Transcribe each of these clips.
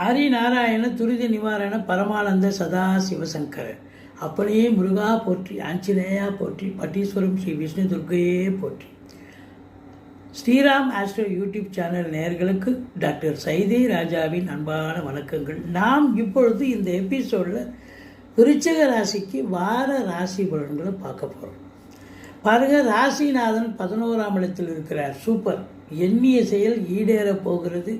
ஹரிநாராயண துரித நிவாரண பரமானந்த சதா சிவசங்கர் அப்படியே முருகா போற்றி ஆஞ்சநேயா போற்றி பட்டீஸ்வரம் ஸ்ரீ விஷ்ணு துர்கையே போற்றி. ஸ்ரீராம் ஆஸ்ட்ரோ யூடியூப் சேனல் நேர்களுக்கு டாக்டர் சைதே ராஜாவின் அன்பான வணக்கங்கள். நாம் இப்பொழுது இந்த எபிசோடில் விருச்சக ராசிக்கு வார ராசி பலன்களை பார்க்க போகிறோம் பாருங்க ராசிநாதன் பதினோராம் இடத்தில் இருக்கிறார். சூப்பர். எண்ணிய செயல் ஈடேற போகிறது.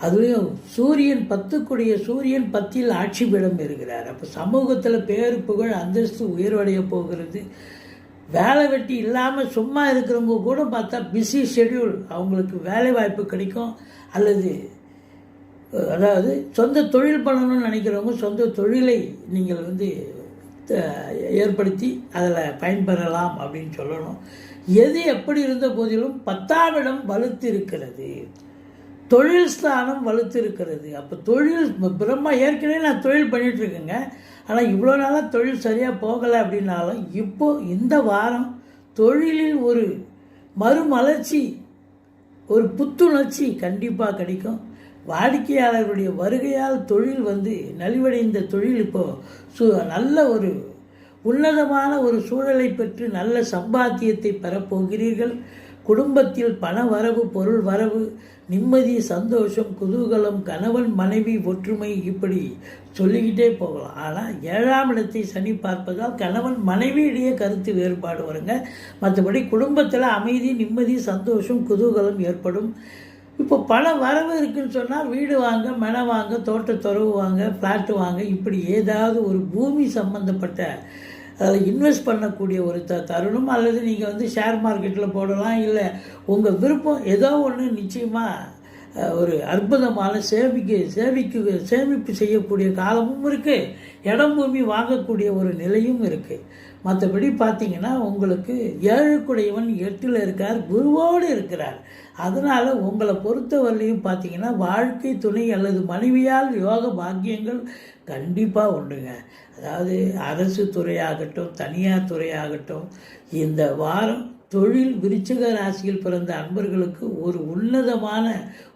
அதுலேயும் சூரியன் பத்துக்குடிய சூரியன் பத்தில் ஆட்சி பீடம் இருக்கிறார் அப்போ சமூகத்தில் பேரு புகழ் அந்தஸ்து உயர்வடைய போகிறது. வேலை வெட்டி இல்லாமல் சும்மா இருக்கிறவங்க கூட பார்த்தா பிஸி ஷெட்யூல் அவங்களுக்கு வேலை வாய்ப்பு கிடைக்கும். அல்லது அதாவது சொந்த தொழில் பண்ணணும்னு நினைக்கிறவங்க சொந்த தொழிலை நீங்கள் வந்து த- ஏற்படுத்தி அதில் பயன்பெறலாம் அப்படின்னு சொல்லணும். எது எப்படி இருந்த போதிலும் பத்தாம் இடம் வலுத்து இருக்கிறது தொழில் ஸ்தானம் வலுத்திருக்கிறது. அப்போ தொழில் பிரம்மா ஏற்கனவே நான் தொழில் பண்ணிகிட்ருக்கேங்க ஆனால் இவ்வளோ நாளாக தொழில் சரியாக போகலை அப்படின்னாலும் இப்போ இந்த வாரம் தொழிலில் ஒரு மறுமலர்ச்சி ஒரு புத்துணர்ச்சி கண்டிப்பாக கிடைக்கும். வாடிக்கையாளர்களுடைய வருகையால் தொழில் வந்து நலிவடைந்த தொழில் இப்போது சு நல்ல ஒரு உன்னதமான ஒரு சூழலை பெற்று நல்ல சம்பாத்தியத்தை பெறப்போகிறீர்கள் குடும்பத்தில் பண வரவு பொருள் வரவு நிம்மதி சந்தோஷம் குதூகலம் கணவன் மனைவி ஒற்றுமை இப்படி சொல்லிக்கிட்டே போகலாம். ஆனால் ஏழாம் இடத்தை சனி பார்ப்பதால் கணவன் மனைவியிடையே கருத்து வேறுபாடு வருங்க. மற்றபடி குடும்பத்தில் அமைதி நிம்மதி சந்தோஷம் குதூகலம் ஏற்படும். இப்போ பல வரவு இருக்குதுன்னு சொன்னால் வீடு வாங்க மனை வாங்க தோட்ட துறவு வாங்க ஃப்ளாட்டு வாங்க இப்படி ஏதாவது ஒரு பூமி சம்மந்தப்பட்ட அதில் இன்வெஸ்ட் பண்ணக்கூடிய ஒரு த தருணம் அல்லது நீங்கள் வந்து ஷேர் மார்க்கெட்டில் போடலாம் இல்லை உங்கள் விருப்பம் ஏதோ ஒன்று நிச்சயமாக ஒரு அற்புதமான சேமிக்க சேமிக்க சேமிப்பு செய்யக்கூடிய காலமும் இருக்குது இடம் பூமி வாங்கக்கூடிய ஒரு நிலையும் இருக்குது மற்றபடி பார்த்தீங்கன்னா உங்களுக்கு ஏழுக்குடையவன் எட்டில் இருக்கார் குருவோடு இருக்கிறார். அதனால் உங்களை பொறுத்தவரையிலையும் பார்த்தீங்கன்னா வாழ்க்கை துணை அல்லது மனைவியால் யோக பாக்கியங்கள் கண்டிப்பாக உண்டுங்க. அதாவது அரசு துறையாகட்டும் தனியார் துறையாகட்டும் இந்த வாரம் தொழில் விருச்சக ராசியில் பிறந்த அன்பர்களுக்கு ஒரு உன்னதமான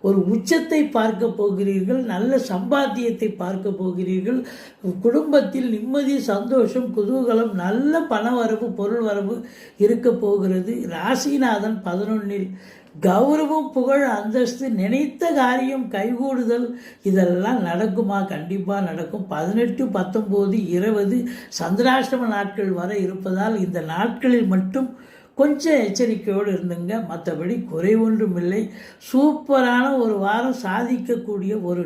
ஒரு உச்சத்தை பார்க்க போகிறீர்கள் நல்ல சம்பாத்தியத்தை பார்க்க போகிறீர்கள். குடும்பத்தில் நிம்மதி சந்தோஷம் குதூகலம் நல்ல பண வரவு பொருள் வரவு இருக்க போகிறது. ராசிநாதன் பதினொன்னில் கௌரவம் புகழ் அந்தஸ்து நினைத்த காரியம் கைகூடுதல் இதெல்லாம் நடக்குமா? கண்டிப்பாக நடக்கும். பதினெட்டு பத்தொம்போது இருபது சந்திராஷ்டம நாட்கள் வர இருப்பதால் இந்த நாட்களில் மட்டும் கொஞ்சம் எச்சரிக்கையோடு இருந்துங்க. மற்றபடி குறை ஒன்றும் இல்லை சூப்பரான ஒரு வாரம் சாதிக்கக்கூடிய ஒரு